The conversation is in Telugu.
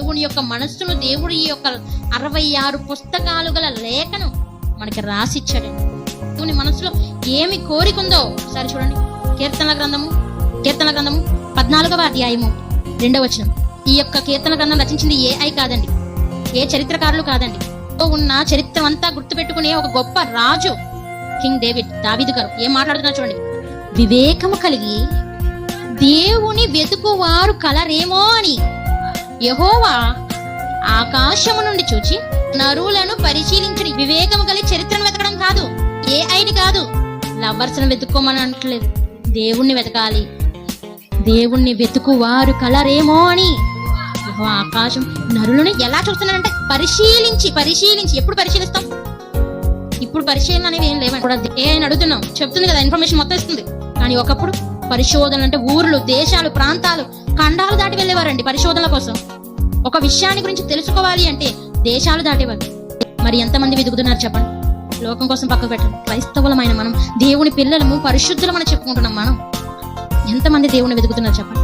దేవుని యొక్క మనస్సును దేవుడి యొక్క అరవై ఆరు పుస్తకాలు గల లేఖను మనకి రాసిచ్చాడండి దేవుని మనసులో ఏమి కోరికుందో ఒకసారి చూడండి. కీర్తనల గ్రంథము కీర్తన గ్రంథము పద్నాలుగవ అధ్యాయము రెండవ వచనం. ఈ యొక్క కీర్తన గ్రంథం రచించింది ఏఐ కాదండి. ఏ చరిత్రకారులు కాదండి. తో ఉన్న చరిత్ర అంతా గుర్తుపెట్టుకునే ఒక గొప్ప రాజు కింగ్ డేవిడ్ దావీదు గారు. ఏం మాట్లాడుతున్నా చూడండి. వివేకము కలిగి దేవుని వెతుకువారు కలరేమో అని యహోవా ఆకాశము నుండి చూచి నరులను పరిశీలించడం వివేకం కలిగి చరిత్రను వెతకడం కాదు. ఏ ఐడి కాదు. లవర్స్ను వెతుక్కోమని అంటలేదు దేవుణ్ణి వెతకాలి. దేవుణ్ణి వెతుకువారు కలరేమో అని. ఆకాశం నరులను ఎలా చూస్తున్నానంటే పరిశీలించి పరిశీలించి. ఎప్పుడు పరిశీలిస్తాం? ఇప్పుడు పరిశీలన అనేవి ఏం లేవండి. కూడా ఏ అని అడుగుతున్నాం. చెప్తుంది కదా ఇన్ఫర్మేషన్ మొత్తం ఇస్తుంది. కానీ ఒకప్పుడు పరిశోధన అంటే ఊర్లు దేశాలు ప్రాంతాలు ఖండాలు దాటి వెళ్ళేవారండి పరిశోధనల కోసం. ఒక విషయాన్ని గురించి తెలుసుకోవాలి అంటే దేశాలు దాటేవారు. మరి ఎంతమంది వెతుకుతున్నారు చెప్పండి. లోకం కోసం పక్కకు పెట్టండి. క్రైస్తవులమైన మనం దేవుని పిల్లలము పరిశుద్ధులమని చెప్పుకుంటున్నాం మనం. ఎంతమంది దేవుని వెతుకుతున్నారు చెప్పండి.